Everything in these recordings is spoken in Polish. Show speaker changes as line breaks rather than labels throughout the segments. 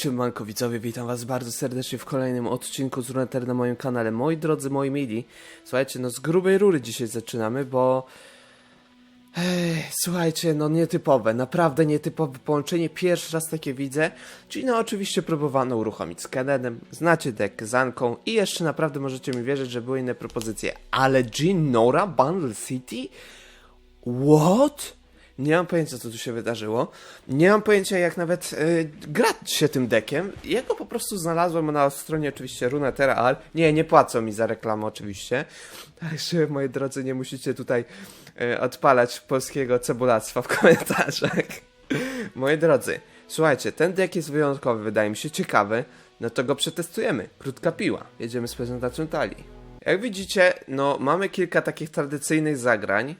Siemanko widzowie, witam was bardzo serdecznie w kolejnym odcinku z Runeter na moim kanale. Moi drodzy, moi mili, słuchajcie, no z grubej rury dzisiaj zaczynamy, bo... Ej, słuchajcie, no nietypowe, naprawdę nietypowe połączenie, pierwszy raz takie widzę, czyli no oczywiście próbowano uruchomić z Kenenem, znacie deck z Anką i jeszcze naprawdę możecie mi wierzyć, że były inne propozycje, ale Jean Nora Bundle City? What? Nie mam pojęcia, co tu się wydarzyło. Nie mam pojęcia, jak nawet y, grać się tym dekiem. Ja go po prostu znalazłem na stronie oczywiście Runetera Al. Nie, nie płacą mi za reklamę oczywiście. Także, moi drodzy, nie musicie tutaj y, odpalać polskiego cebulactwa w komentarzach. moi drodzy, słuchajcie, ten dek jest wyjątkowy, wydaje mi się ciekawy. No to go przetestujemy. Krótka piła. Jedziemy z prezentacją talii. Jak widzicie, no mamy kilka takich tradycyjnych zagrań.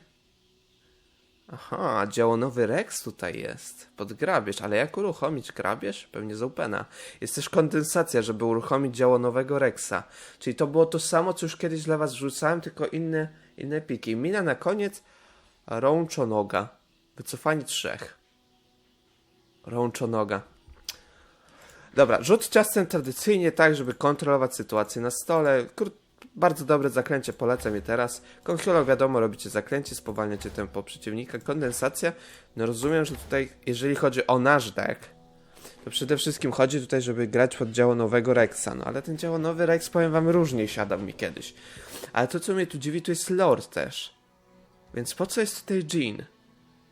Aha, działonowy Rex tutaj jest. Pod grabież, ale jak uruchomić grabież? Pewnie z Opena. Jest też kondensacja, żeby uruchomić działonowego Rexa. Czyli to było to samo, co już kiedyś dla was wrzucałem, tylko inne, inne piki. Mina na koniec. Rączonoga. Wycofanie trzech. Rączonoga. Dobra, rzut ciastem tradycyjnie tak, żeby kontrolować sytuację na stole. Krót, bardzo dobre zaklęcie, polecam je teraz. Konchiolog wiadomo, robicie zaklęcie, spowalniacie tempo przeciwnika. Kondensacja, no rozumiem, że tutaj, jeżeli chodzi o nasz deck, to przede wszystkim chodzi tutaj, żeby grać pod działo nowego Rexa, no ale ten działo nowy Rex, powiem wam, różnie siadał mi kiedyś. Ale to, co mnie tu dziwi, to jest Lord też. Więc po co jest tutaj Jean?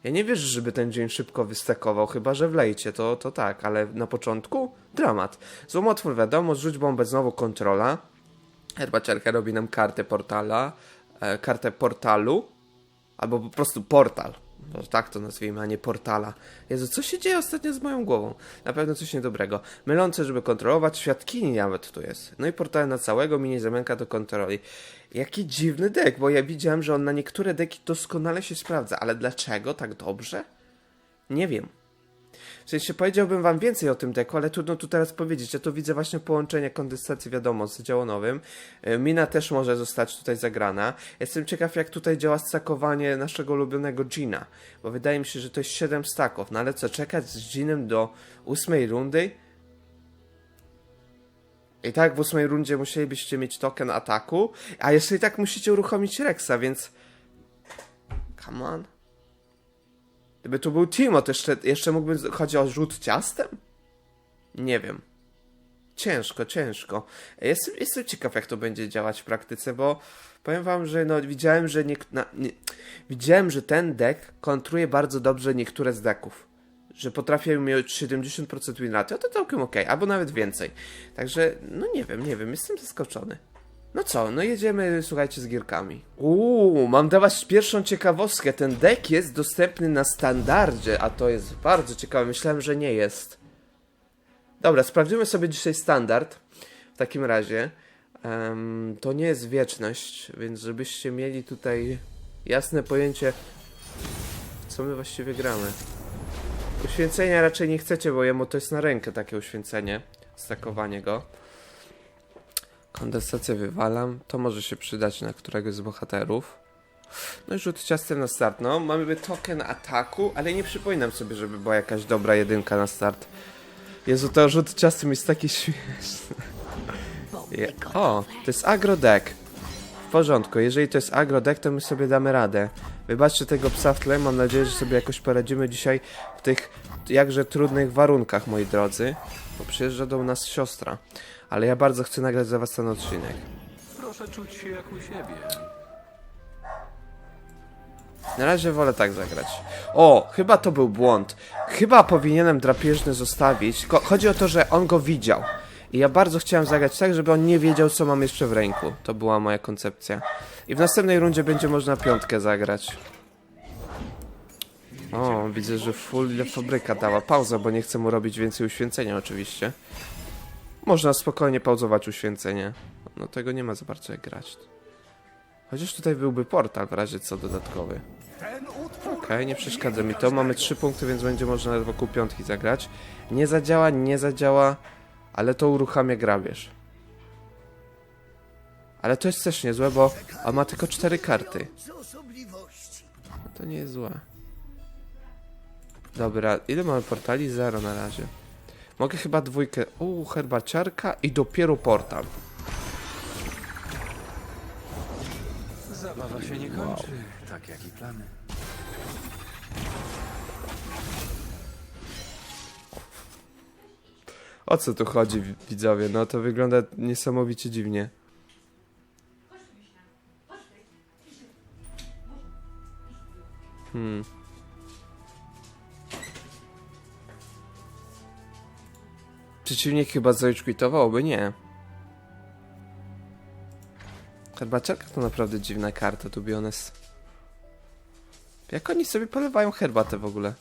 Ja nie wierzę, żeby ten dzień szybko wystakował, chyba że wlejcie, to, to tak, ale na początku dramat. Złomotwór wiadomo, rzuć bombę, znowu kontrola. Herbaciarka robi nam kartę portala, e, kartę portalu, albo po prostu portal. Bo tak to nazwijmy, a nie portala. Jezu, co się dzieje ostatnio z moją głową? Na pewno coś niedobrego. Mylące, żeby kontrolować, świadkini nawet tu jest. No i portal na całego, mini zamianka do kontroli. Jaki dziwny dek, bo ja widziałem, że on na niektóre deki doskonale się sprawdza, ale dlaczego tak dobrze? Nie wiem. W sensie powiedziałbym wam więcej o tym deku, ale trudno tu teraz powiedzieć. Ja tu widzę właśnie połączenie kondensacji, wiadomo, z działonowym. E, Mina też może zostać tutaj zagrana. Jestem ciekaw, jak tutaj działa stakowanie naszego ulubionego Gina, bo wydaje mi się, że to jest 7 staków. No ale co, czekać z Ginem do ósmej rundy? I tak w ósmej rundzie musielibyście mieć token ataku, a jeszcze i tak musicie uruchomić Rexa, więc... Come on. Gdyby tu był Timo, to jeszcze, jeszcze mógłbym... Chodzi o rzut ciastem? Nie wiem. Ciężko, ciężko. Jestem, jestem ciekaw, jak to będzie działać w praktyce, bo powiem wam, że no, widziałem, że na, nie, widziałem, że ten deck kontruje bardzo dobrze niektóre z decków. Że potrafię mieć 70% win ratio, to całkiem ok, albo nawet więcej. Także, no nie wiem, nie wiem, jestem zaskoczony. No co, no jedziemy, słuchajcie, z gierkami. Uuu, mam dla was pierwszą ciekawostkę. Ten deck jest dostępny na standardzie, a to jest bardzo ciekawe. Myślałem, że nie jest. Dobra, sprawdzimy sobie dzisiaj standard. W takim razie. Em, to nie jest wieczność, więc żebyście mieli tutaj jasne pojęcie, co my właściwie gramy. Uświęcenia raczej nie chcecie, bo jemu to jest na rękę takie uświęcenie. Stakowanie go. Kondensację wywalam. To może się przydać na któregoś z bohaterów. No i rzut ciastem na start. No, mamy token ataku, ale nie przypominam sobie, żeby była jakaś dobra jedynka na start. Jezu, to rzut ciastem jest taki śmieszny. Je- o, to jest agro deck. W porządku, jeżeli to jest agro deck, to my sobie damy radę. Wybaczcie tego psa w tle, mam nadzieję, że sobie jakoś poradzimy dzisiaj w tych jakże trudnych warunkach, moi drodzy. Bo przyjeżdża do nas siostra. Ale ja bardzo chcę nagrać za was ten odcinek.
Proszę czuć się jak u siebie.
Na razie wolę tak zagrać. O, chyba to był błąd. Chyba powinienem drapieżny zostawić. Ko- chodzi o to, że on go widział. I ja bardzo chciałem zagrać tak, żeby on nie wiedział, co mam jeszcze w ręku. To była moja koncepcja. I w następnej rundzie będzie można piątkę zagrać. O, widzę, że full fabryka dała pauzę, bo nie chcę mu robić więcej uświęcenia oczywiście. Można spokojnie pauzować uświęcenie. No tego nie ma za bardzo jak grać. Chociaż tutaj byłby portal w razie co dodatkowy. Okej, nie przeszkadza mi to. Mamy trzy punkty, więc będzie można wokół piątki zagrać. Nie zadziała, nie zadziała, ale to uruchamia grabież. Ale to jest też niezłe, bo on ma tylko cztery karty. No to nie jest złe. Dobra, ile mamy portali? Zero na razie. Mogę chyba dwójkę. Uuu, herbaciarka i dopiero portal.
Zabawa się nie kończy, tak jak i plany.
O co tu chodzi, wi- widzowie? No to wygląda niesamowicie dziwnie. Hmm. Przeciwnik chyba zrage by nie. Herbaciarka to naprawdę dziwna karta, to be honest. Jak oni sobie polewają herbatę w ogóle?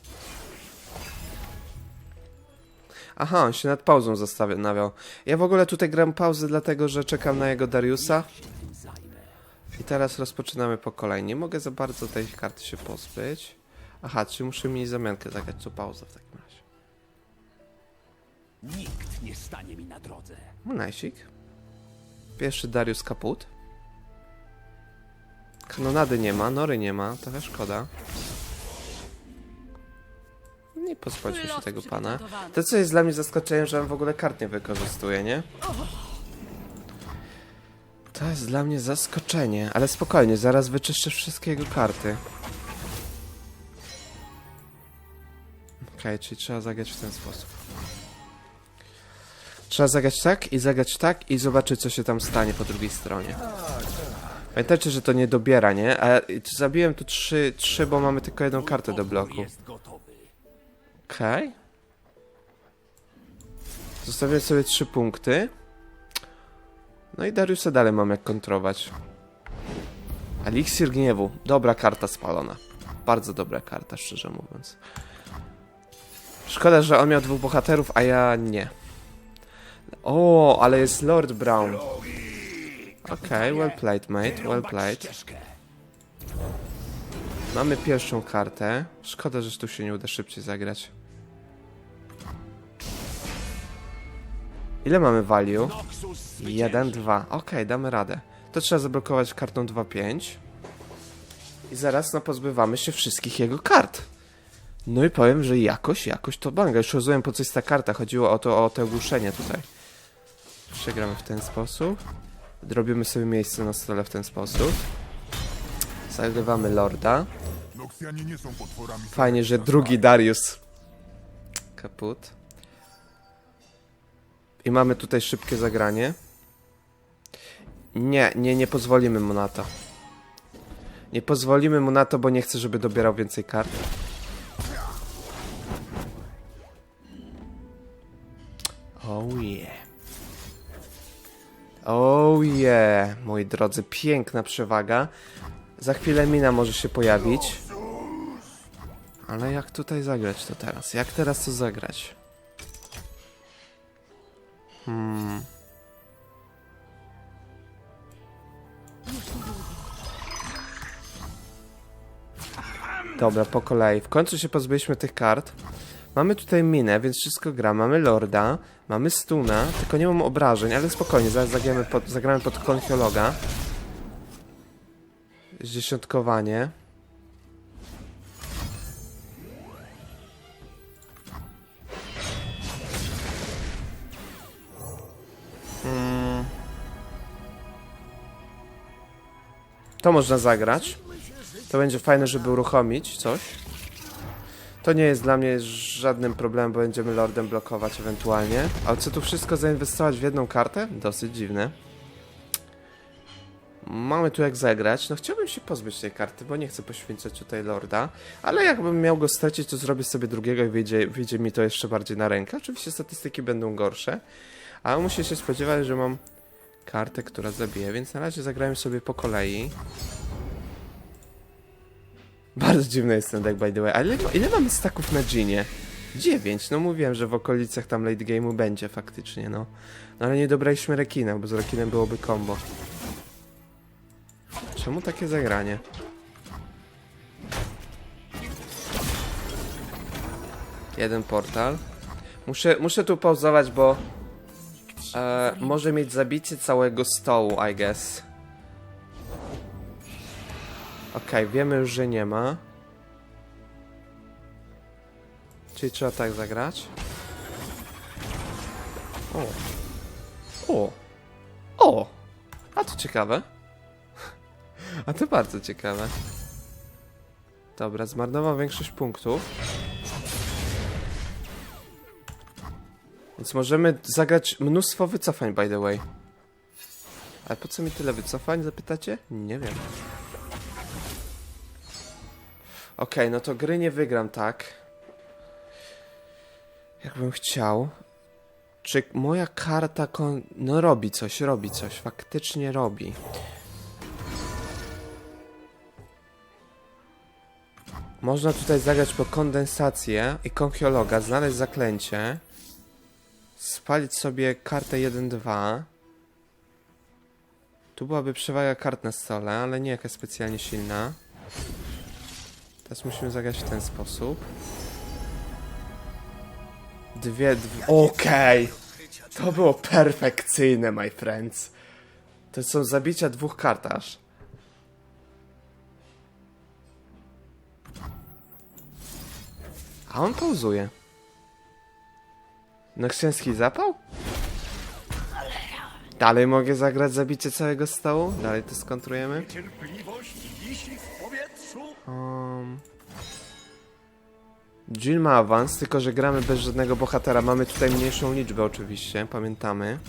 Aha, on się nad pauzą zastanawiał. Ja w ogóle tutaj gram pauzę, dlatego że czekam na jego Dariusa. I teraz rozpoczynamy po kolei. Nie mogę za bardzo tej karty się pozbyć. Aha, czy muszę mieć zamiankę zagrać co pauzę w takim razie.
Nikt nie stanie mi na drodze.
No, najsik. Pierwszy Darius kaput. Kanonady nie ma, nory nie ma, trochę szkoda. Nie pozbądźmy się tego pana. To co jest dla mnie zaskoczeniem, że on w ogóle kart nie wykorzystuje, nie? To jest dla mnie zaskoczenie, ale spokojnie, zaraz wyczyszczę wszystkie jego karty. Okej, czyli trzeba zagrać w ten sposób. Trzeba zagrać tak i zagrać tak i zobaczyć co się tam stanie po drugiej stronie. Pamiętajcie, że to nie dobiera, nie? A zabiłem tu trzy, trzy, bo mamy tylko jedną kartę do bloku. Okej. Zostawiam sobie trzy punkty. No i Dariusa dalej mam jak kontrować. Eliksir gniewu. Dobra karta spalona. Bardzo dobra karta, szczerze mówiąc. Szkoda, że on miał dwóch bohaterów, a ja nie. O, ale jest Lord Brown. Okej, well played, mate, well played. Mamy pierwszą kartę. Szkoda, że tu się nie uda szybciej zagrać. Ile mamy value?
Noxus zwycięży.
1, 2. Okej, damy radę. To trzeba zablokować kartą 2, 5. I zaraz no pozbywamy się wszystkich jego kart. No i powiem, że jakoś, jakoś to banga. Już rozumiem po jest ta karta. Chodziło o to, o te ogłuszenie tutaj. Przegramy w ten sposób. Zrobimy sobie miejsce na stole w ten sposób. Zagrywamy Lorda. Fajnie, że drugi Darius. Kaput. I mamy tutaj szybkie zagranie. Nie, nie, nie pozwolimy mu na to. Nie pozwolimy mu na to, bo nie chcę, żeby dobierał więcej kart. Oh yeah. Oh yeah, moi drodzy, piękna przewaga. Za chwilę mina może się pojawić. Ale jak tutaj zagrać to teraz? Jak teraz to zagrać? Hmm. Dobra, po kolei. W końcu się pozbyliśmy tych kart. Mamy tutaj minę, więc wszystko gra. Mamy Lorda, mamy Stuna, tylko nie mam obrażeń, ale spokojnie, zaraz zagramy pod, zagramy pod Konchiologa. Zdziesiątkowanie. To można zagrać. To będzie fajne, żeby uruchomić coś. To nie jest dla mnie żadnym problemem, bo będziemy Lordem blokować ewentualnie. Ale co tu wszystko zainwestować w jedną kartę? Dosyć dziwne. Mamy tu jak zagrać. No chciałbym się pozbyć tej karty, bo nie chcę poświęcać tutaj Lorda. Ale jakbym miał go stracić, to zrobię sobie drugiego i wyjdzie, wyjdzie mi to jeszcze bardziej na rękę. Oczywiście statystyki będą gorsze. Ale muszę się spodziewać, że mam kartę, która zabije, więc na razie zagrajmy sobie po kolei. Bardzo dziwny jest ten deck, by the way. Ale ile, ile mamy staków na Ginie? 9. No mówiłem, że w okolicach tam late game'u będzie faktycznie, no. No ale nie dobraliśmy rekina, bo z rekinem byłoby combo. Czemu takie zagranie? Jeden portal. Muszę, muszę tu pauzować, bo e, może mieć zabicie całego stołu, I guess. Okej, wiemy już, że nie ma. Czyli trzeba tak zagrać. O. O. O. A to ciekawe. A to bardzo ciekawe. Dobra, zmarnował większość punktów. Więc możemy zagrać mnóstwo wycofań, by the way. Ale po co mi tyle wycofań, zapytacie? Nie wiem. Okej, no to gry nie wygram tak. Jakbym chciał. Czy moja karta kon... No robi coś, robi coś. Faktycznie robi. Można tutaj zagrać po kondensację i konchiologa, znaleźć zaklęcie. Spalić sobie kartę 1-2. Tu byłaby przewaga kart na stole, ale nie jakaś specjalnie silna. Teraz musimy zagrać w ten sposób. Dwie, dwie... Okej! To było perfekcyjne, my friends. To są zabicia dwóch kart aż. A on pauzuje. Noksięski zapał? Dalej mogę zagrać zabicie całego stołu? Dalej to skontrujemy?
Cierpliwość
Jill ma awans, tylko że gramy bez żadnego bohatera. Mamy tutaj mniejszą liczbę oczywiście, pamiętamy.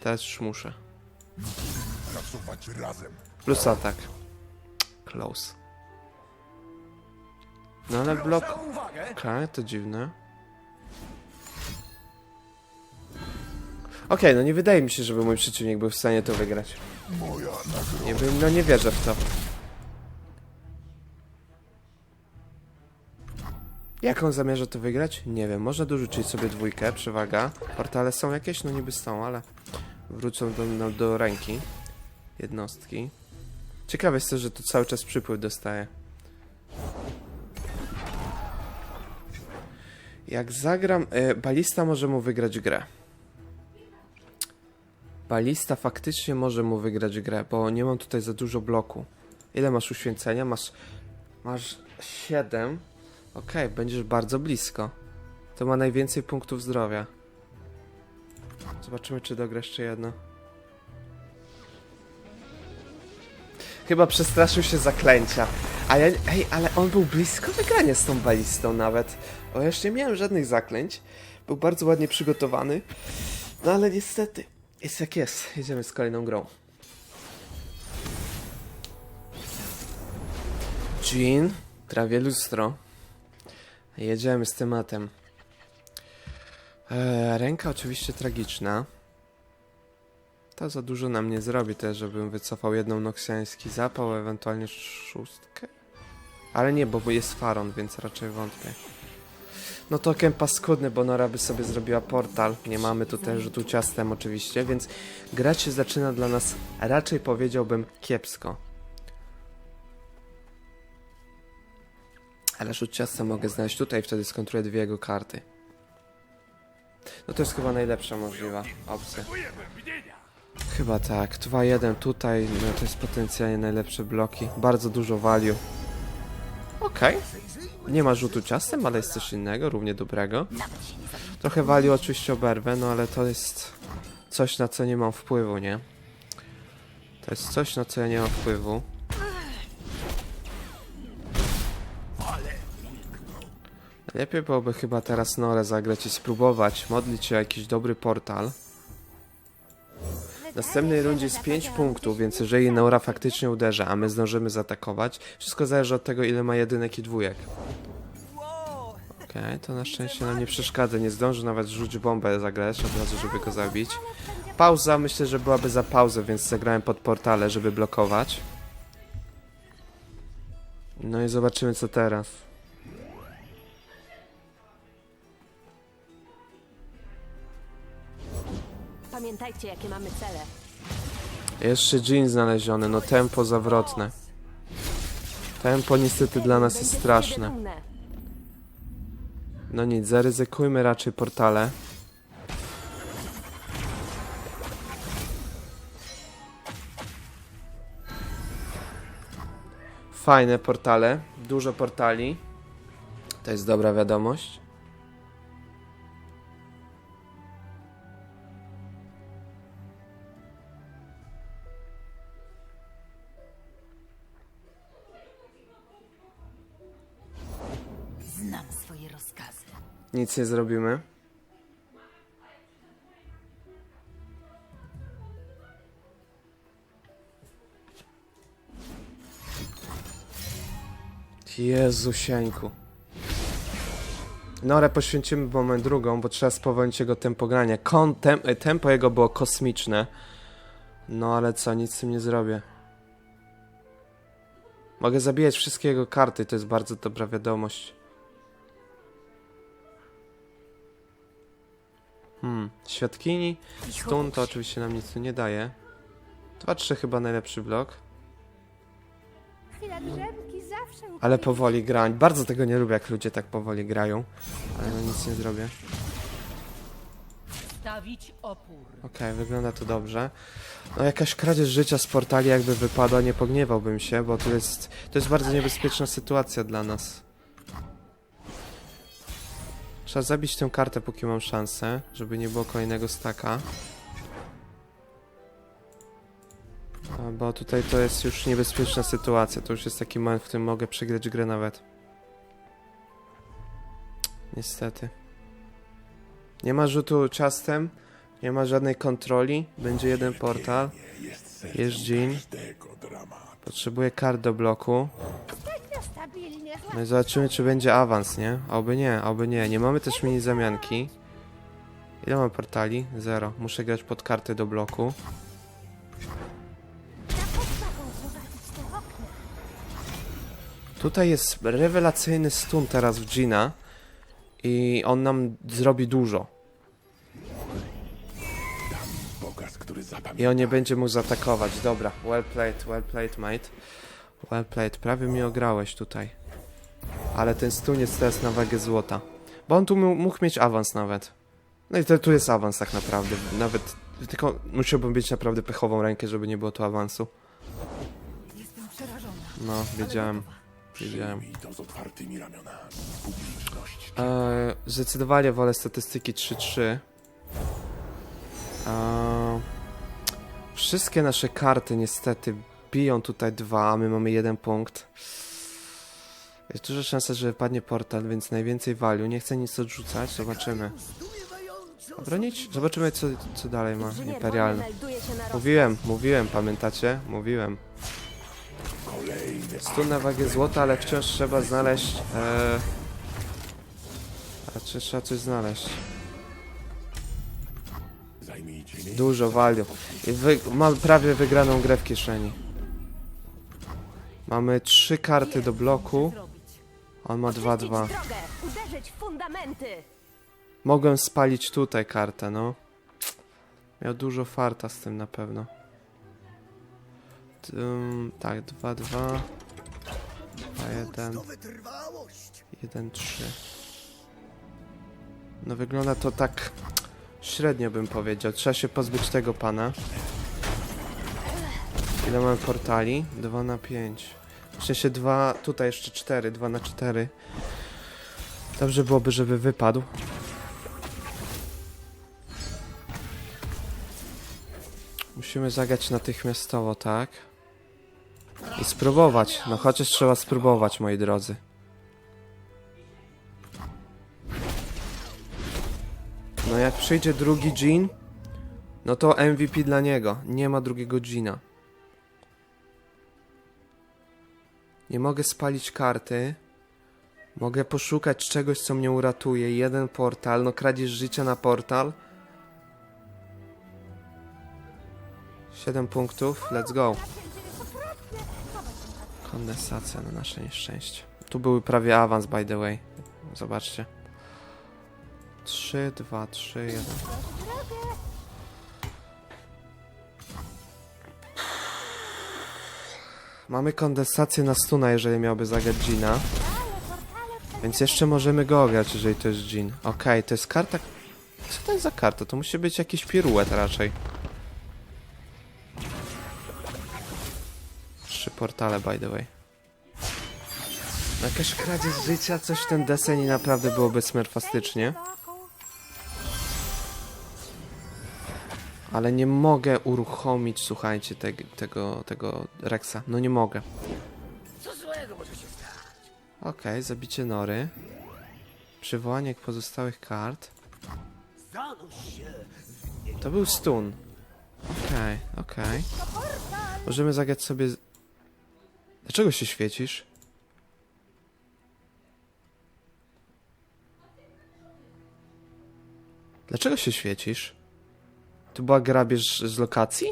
Teraz już muszę. Plus atak. Close. No ale blok... Okej, to dziwne. Okej, no nie wydaje mi się, żeby mój przeciwnik był w stanie to wygrać. Nie wiem, no nie wierzę w to. Jak on zamierza to wygrać? Nie wiem, można dorzucić sobie dwójkę, przewaga. Portale są jakieś? No niby są, ale wrócą do, no, do ręki jednostki. Ciekawe jest to, że tu cały czas przypływ dostaje. Jak zagram... E, balista może mu wygrać grę. Balista faktycznie może mu wygrać grę, bo nie mam tutaj za dużo bloku. Ile masz uświęcenia? Masz... Masz 7. Okej, będziesz bardzo blisko. To ma najwięcej punktów zdrowia. Zobaczymy, czy dogra jeszcze jedno. Chyba przestraszył się zaklęcia. A ja, ej, ale on był blisko wygrania z tą balistą nawet. O, ja jeszcze nie miałem żadnych zaklęć. Był bardzo ładnie przygotowany. No ale niestety, jest jak jest. Jedziemy z kolejną grą. Jean, trawie lustro. Jedziemy z tematem. Eee, ręka oczywiście tragiczna. To za dużo nam nie zrobi też, żebym wycofał jedną noksjański zapał, ewentualnie szóstkę. Ale nie, bo jest Faron, więc raczej wątpię. No token paskudny, bo Nora by sobie zrobiła portal. Nie mamy tutaj rzutu ciastem oczywiście, więc gra się zaczyna dla nas raczej powiedziałbym kiepsko. Ale rzut ciastem mogę znaleźć tutaj, wtedy skontruję dwie jego karty. No to jest chyba najlepsza możliwa opcja. Chyba tak. 2-1 tutaj, no to jest potencjalnie najlepsze bloki. Bardzo dużo value. Okej. Nie ma rzutu ciastem, ale jest coś innego, równie dobrego. Trochę value oczywiście oberwę, no ale to jest coś, na co nie mam wpływu, nie? To jest coś, na co ja nie mam wpływu. Lepiej byłoby chyba teraz Norę zagrać i spróbować modlić się o jakiś dobry portal. W następnej rundzie jest 5 punktów, więc jeżeli Nora faktycznie uderza, a my zdążymy zaatakować, wszystko zależy od tego, ile ma jedynek i dwójek. Okej, to na szczęście nam nie przeszkadza, nie zdąży nawet rzucić bombę zagrać od razu, żeby go zabić. Pauza, myślę, że byłaby za pauzę, więc zagrałem pod portale, żeby blokować. No i zobaczymy co teraz.
Pamiętajcie, jakie mamy cele.
Jeszcze jean znaleziony, no tempo zawrotne. Tempo niestety dla nas jest straszne. No nic, zaryzykujmy raczej portale. Fajne portale, dużo portali. To jest dobra wiadomość. Nic nie zrobimy. Jezusieńku. Norę poświęcimy moment drugą, bo trzeba spowolnić jego tempo grania. Kon, tem, e, tempo jego było kosmiczne. No ale co, nic z tym nie zrobię. Mogę zabijać wszystkie jego karty, to jest bardzo dobra wiadomość. Hmm, świadkini, stun to oczywiście nam nic tu nie daje. 2-3 chyba najlepszy blok. Ale powoli grań. Bardzo tego nie lubię, jak ludzie tak powoli grają. Ale no nic nie zrobię.
Stawić opór.
Okej, wygląda to dobrze. No jakaś kradzież życia z portali jakby wypadła, nie pogniewałbym się, bo to jest, to jest bardzo niebezpieczna sytuacja dla nas. Trzeba zabić tę kartę, póki mam szansę, żeby nie było kolejnego staka. Bo tutaj to jest już niebezpieczna sytuacja, to już jest taki moment, w którym mogę przegrać grę nawet. Niestety. Nie ma rzutu ciastem, nie ma żadnej kontroli, będzie jeden portal. Jest
dramatu.
Potrzebuję kart do bloku. No i zobaczymy, czy będzie awans, nie? Oby nie, oby nie. Nie mamy też mini zamianki. Ile mam portali? Zero. Muszę grać pod karty do bloku. Tutaj jest rewelacyjny stun teraz w Gina. I on nam zrobi dużo. I on nie będzie mógł zaatakować. Dobra, well played, well played, mate. Well played, prawie mi ograłeś tutaj. Ale ten stun jest teraz na wagę złota. Bo on tu mógł mieć awans nawet. No i to, tu jest awans tak naprawdę. Nawet, tylko musiałbym mieć naprawdę pechową rękę, żeby nie było tu awansu.
Jestem przerażona.
No, wiedziałem. Wiedziałem.
To.
Eee, zdecydowanie wolę statystyki 3-3. Eee, wszystkie nasze karty niestety biją tutaj dwa, a my mamy jeden punkt. Jest duża szansa, że wypadnie portal, więc najwięcej value. Nie chcę nic odrzucać, zobaczymy. Obronić? Zobaczymy co, co dalej ma Imperialny. Mówiłem, mówiłem, pamiętacie? Mówiłem. Stun na wagę złota, ale wciąż trzeba znaleźć. E... A czy trzeba coś znaleźć? Dużo value. I wy... Mam prawie wygraną grę w kieszeni. Mamy trzy karty do bloku. On ma 2-2.
drogę, uderzyć w fundamenty.
Mogłem spalić tutaj kartę, no. Miał dużo farta z tym na pewno. Ym, tak, 2-2. 2-1. 1-3. No wygląda to tak średnio bym powiedział. Trzeba się pozbyć tego pana. Ile mamy portali? 2 na 5. W sensie 2, tutaj jeszcze 4, 2 na 4. Dobrze byłoby, żeby wypadł. Musimy zagrać natychmiastowo, tak? I spróbować. No chociaż trzeba spróbować, moi drodzy. No jak przyjdzie drugi Jean, no to MVP dla niego. Nie ma drugiego Jeana. Nie mogę spalić karty. Mogę poszukać czegoś, co mnie uratuje. Jeden portal, no kradzież życia na portal. 7 punktów, let's go. Kondensacja na nasze nieszczęście. Tu były prawie awans, by the way. Zobaczcie. 3, 2, 3, 1. Mamy kondensację na stuna, jeżeli miałby zagrać Gina. Więc jeszcze możemy go ograć, jeżeli to jest Jean. Okej, to jest karta... Co to jest za karta? To musi być jakiś piruet raczej. Trzy portale, by the way. No Jakaś kradzież życia, coś w ten deseń naprawdę byłoby smerfastycznie. Ale nie mogę uruchomić, słuchajcie, te, tego, tego Rexa. No nie mogę.
Co złego może się stać?
Okej, zabicie nory. Przywołanie pozostałych kart. To był stun. Okej, okej. Możemy zagrać sobie... Dlaczego się świecisz? Dlaczego się świecisz? To była grabież z lokacji?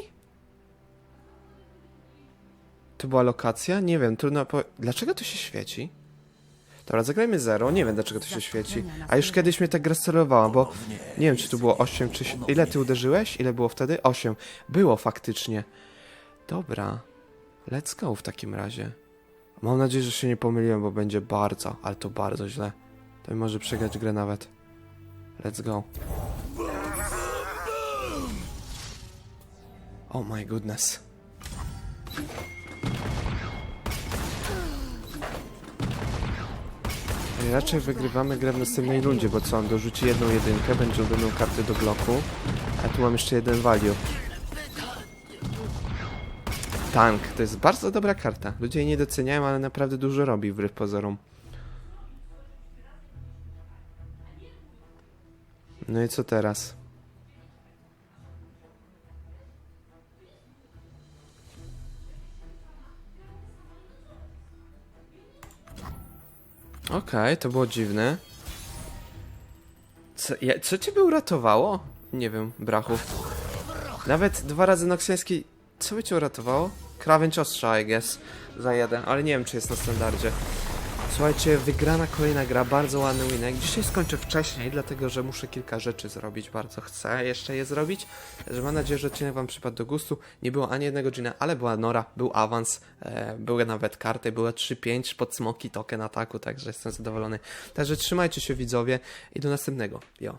To była lokacja? Nie wiem, trudno po... Dlaczego to się świeci? Dobra, zagrajmy zero. Nie wiem, dlaczego to się świeci. A już kiedyś mnie ta gra sterowała, bo nie wiem, czy tu było 8 czy... Ile ty uderzyłeś? Ile było wtedy? 8. Było faktycznie. Dobra. Let's go w takim razie. Mam nadzieję, że się nie pomyliłem, bo będzie bardzo, ale to bardzo źle. To mi może przegrać grę nawet. Let's go. Oh my goodness. Raczej wygrywamy grę w następnej rundzie, bo co, on dorzuci jedną jedynkę, będzie będą karty do bloku, a tu mam jeszcze jeden value. Tank, to jest bardzo dobra karta. Ludzie jej nie doceniają, ale naprawdę dużo robi wbrew pozorom. No i co teraz? Okej, to było dziwne. Co, ja, co uratowało? Nie wiem, brachu. Nawet dwa razy Noksiański... Co by cię uratowało? Krawędź ostrza, I guess. Za jeden, ale nie wiem, czy jest na standardzie. Słuchajcie, wygrana kolejna gra, bardzo ładny winek. Dzisiaj skończę wcześniej, dlatego że muszę kilka rzeczy zrobić, bardzo chcę jeszcze je zrobić. Że mam nadzieję, że odcinek wam przypadł do gustu. Nie było ani jednego gina, ale była Nora, był awans, e, były nawet karty, były 3-5 pod smoki token ataku, także jestem zadowolony. Także trzymajcie się widzowie i do następnego. Jo.